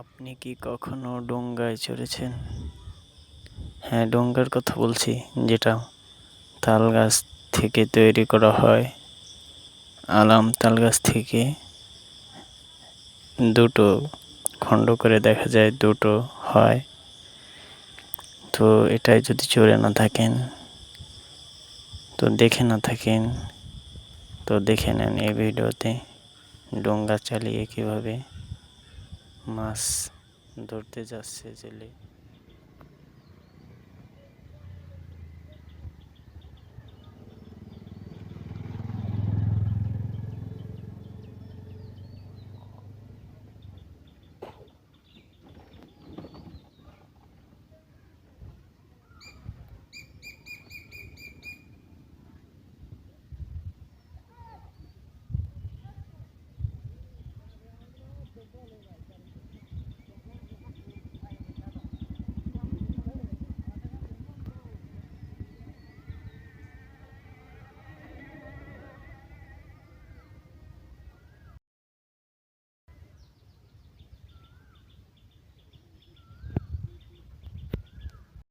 আপনি কি কখনো ডোঙ্গায় চড়েছেন? হ্যাঁ ডোঙ্গার কথা বলছি, যেটা তাল গাছ থেকে তৈরি করা হয়। আলাম তাল গাছ থেকে দুটো খণ্ড করে দেখা যায়, দুটো হয়। তো এটাই যদি চড়ে না থাকেন, তো দেখে না থাকেন, তো দেখে নেন এই ভিডিওতে ডোঙ্গা চালিয়ে কীভাবে মাছ ধরতে যাচ্ছে জেলে